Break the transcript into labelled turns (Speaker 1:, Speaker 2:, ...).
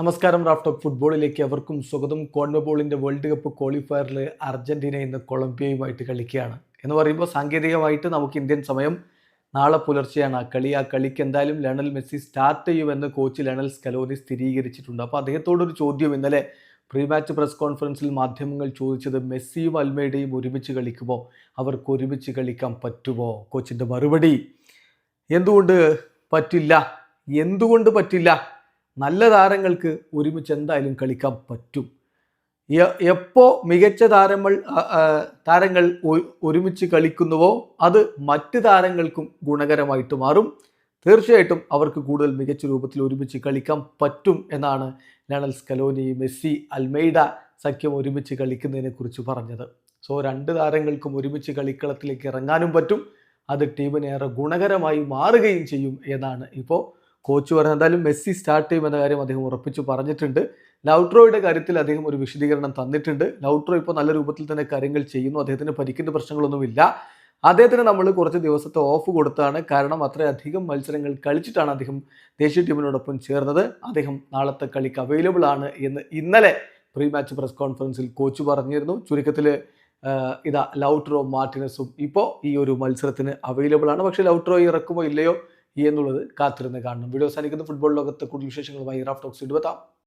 Speaker 1: നമസ്കാരം റാഫ്റ്റോക്ക് ഫുട്ബോളിലേക്ക് അവർക്കും സ്വാഗതം. കോൺമബോളിന്റെ വേൾഡ് കപ്പ് ക്വാളിഫയറിൽ അർജന്റീന ഇന്ന് കൊളംബിയയുമായിട്ട് കളിക്കുകയാണ്. എന്ന് പറയുമ്പോൾ സാങ്കേതികമായിട്ട് നമുക്ക് ഇന്ത്യൻ സമയം നാളെ പുലർച്ചെയാണ്. ആ കളി ആ കളിക്ക് എന്തായാലും ലണൽ മെസ്സി സ്റ്റാർട്ട് ചെയ്യുമെന്ന് കോച്ച് ലണൽ സ്കലോനി സ്ഥിരീകരിച്ചിട്ടുണ്ട്. അപ്പോൾ അദ്ദേഹത്തോടൊരു ചോദ്യം ഇന്നലെ പ്രീ മാച്ച് പ്രസ് കോൺഫറൻസിൽ മാധ്യമങ്ങൾ ചോദിച്ചത് മെസ്സിയും അൽമേഡയും ഒരുമിച്ച് കളിക്കുമോ? അവർക്ക് ഒരുമിച്ച് കളിക്കാൻ പറ്റുമോ? കോച്ചിന്റെ മറുപടി എന്തുകൊണ്ട് പറ്റില്ല? എന്തുകൊണ്ട് പറ്റില്ല? നല്ല താരങ്ങൾക്ക് ഒരുമിച്ച് എന്തായാലും കളിക്കാൻ പറ്റും. എപ്പോൾ മികച്ച താരങ്ങൾ താരങ്ങൾ ഒരുമിച്ച് കളിക്കുന്നുവോ അത് മറ്റ് താരങ്ങൾക്കും ഗുണകരമായിട്ട് മാറും. തീർച്ചയായിട്ടും അവർക്ക് കൂടുതൽ മികച്ച രൂപത്തിൽ ഒരുമിച്ച് കളിക്കാൻ പറ്റും എന്നാണ് ലണൽ സ്കലോനി മെസ്സി അൽമെയ്ഡ സഖ്യം ഒരുമിച്ച് കളിക്കുന്നതിനെക്കുറിച്ച് പറഞ്ഞത്. സോ രണ്ട് താരങ്ങൾക്കും ഒരുമിച്ച് കളിക്കളത്തിലേക്ക് ഇറങ്ങാനും പറ്റും. അത് ടീമിനേറെ ഗുണകരമായി മാറുകയും ചെയ്യും എന്നാണ് ഇപ്പോൾ കോച്ച് പറഞ്ഞു എന്തായാലും മെസ്സി സ്റ്റാർട്ട് ചെയ്യുമെന്ന കാര്യം അദ്ദേഹം ഉറപ്പിച്ചു പറഞ്ഞിട്ടുണ്ട്. ലൗട്രോയുടെ കാര്യത്തിൽ അദ്ദേഹം ഒരു വിശദീകരണം തന്നിട്ടുണ്ട്. ലൗട്രോ ഇപ്പോൾ നല്ല രൂപത്തിൽ തന്നെ കാര്യങ്ങൾ ചെയ്യുന്നു. അദ്ദേഹത്തിന് പരിക്കിന്റെ പ്രശ്നങ്ങളൊന്നുമില്ല. അദ്ദേഹത്തിന് നമ്മൾ കുറച്ച് ദിവസത്തെ ഓഫ് കൊടുത്താണ്. കാരണം അത്രയധികം മത്സരങ്ങൾ കളിച്ചിട്ടാണ് അദ്ദേഹം ദേശീയ ടീമിനോടൊപ്പം ചേർന്നത്. അദ്ദേഹം നാളത്തെ കളിക്ക് അവൈലബിൾ ആണ് എന്ന് ഇന്നലെ പ്രീ മാച്ച് പ്രസ് കോൺഫറൻസിൽ കോച്ച് പറഞ്ഞിരുന്നു. ചുരുക്കത്തിൽ ഇതാ ലൗട്രോ മാർട്ടിനസും ഇപ്പോൾ ഈ ഒരു മത്സരത്തിന് അവൈലബിൾ ആണ്. പക്ഷേ ലൗട്രോ ഇറക്കുമോ ഇല്ലയോ? എന്നുള്ളത് കാത്തിരുന്ന് കാണണം. വീഡിയോ അവസാനിക്കുന്ന. ഫുട്ബോൾ ലോകത്തെ കൂടുതൽ വിശേഷങ്ങളുമായി റാഫ് ടോക്സ് ഇടുവെത്താം